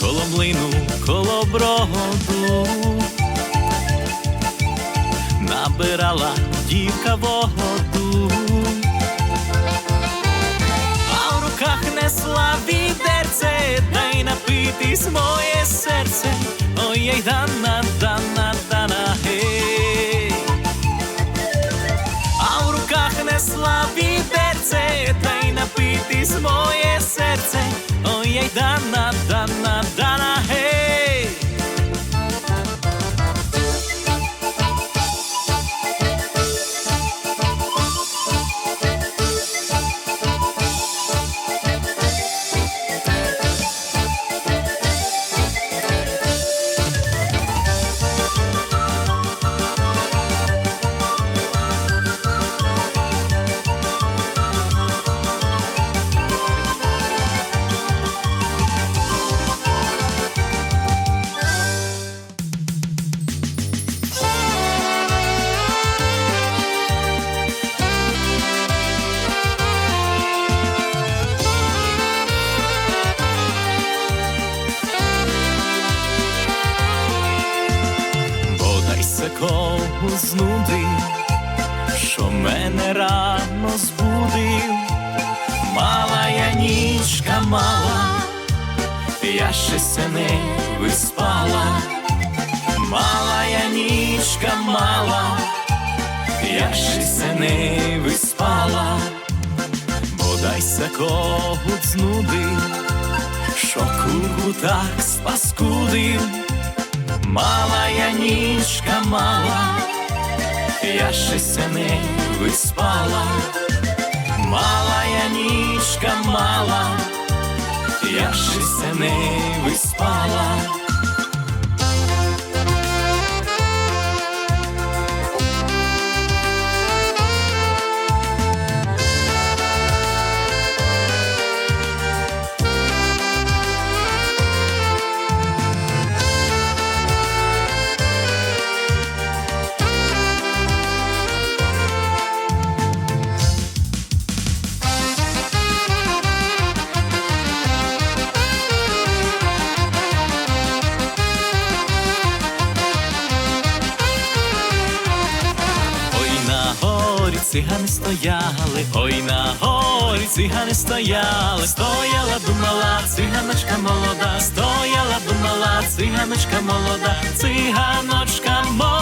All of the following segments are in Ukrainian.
коло млину, коло броду. Набирала дівка воду, а в руках несла відерце, дай напитись моє серце, ой, дана, дана, дана, гей. А в руках несла відерце, й напитись моє серце, ой, дана, дана, рано збудив, мала я нічка мала, я ще се не виспала, мала я нічка мала, я ще се не виспала, бодайся кого знудив, що курку так спаскудив. Мала я нічка мала, я ще не виспала, мала я нічка мала, я ще не виспала. Цигани стояли, ой на горі цигани стояли, стояла, думала, циганочка молода, стояла, думала, циганочка молода, циганочка молода.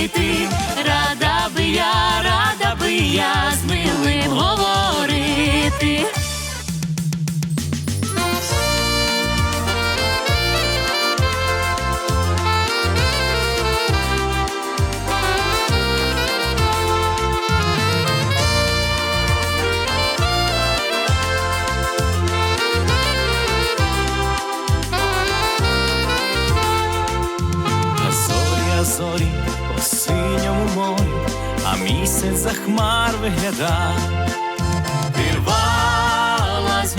Пити, рада би я, рада би я з милим говорити. Хмар вигляда. Ти рвалась,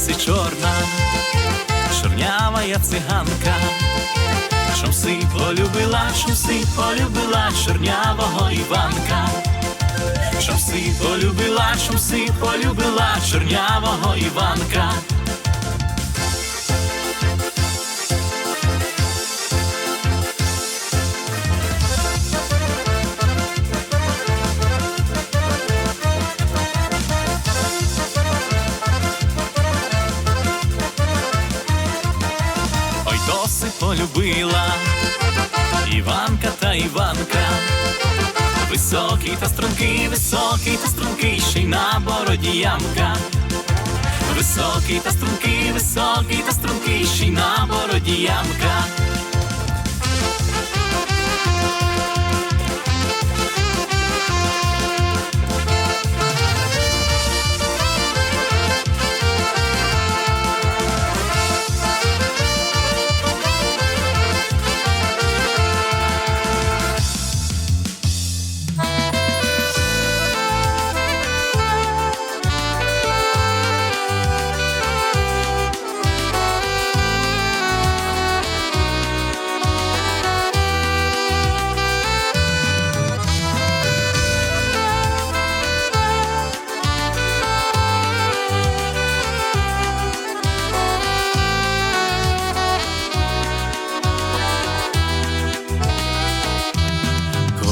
моя чорна, чорнява я циганка, чомси полюбила, чомси полюбила чорнявого Іванка. Чомси полюбила, чомси полюбила чорнявого Іванка. Досить полюбила Іванка та Іванка. Високий та стрункий, високий та стрункий, ще й на бороді ямка. Високий та стрункий, високий та стрункий, ще й на бороді ямка.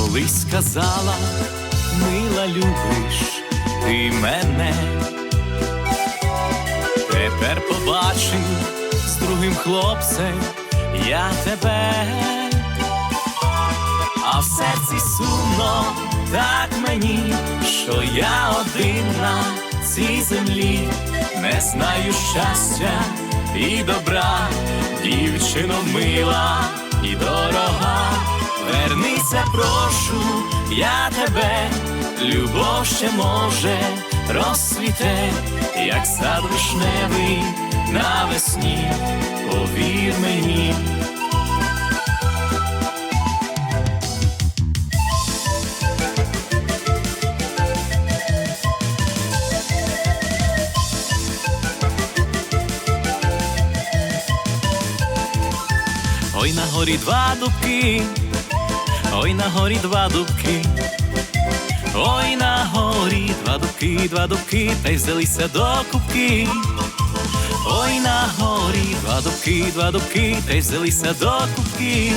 Колись сказала, мила любиш ти мене, тепер побачив з другим хлопцем я тебе, а в серці сумно так мені, що я один на цій землі, не знаю щастя і добра, дівчино мила і дорога. Вернися, прошу, я тебе, любов ще може розцвіте, як сад вишневий навесні, повір мені. Ой на горі два дубки, Oj na hori dva dubky. Oj na hori dva dubky, dva dubky Pejzeli se do kupky Oj na hori dva dubky, dva dubky Pejzeli se do kupky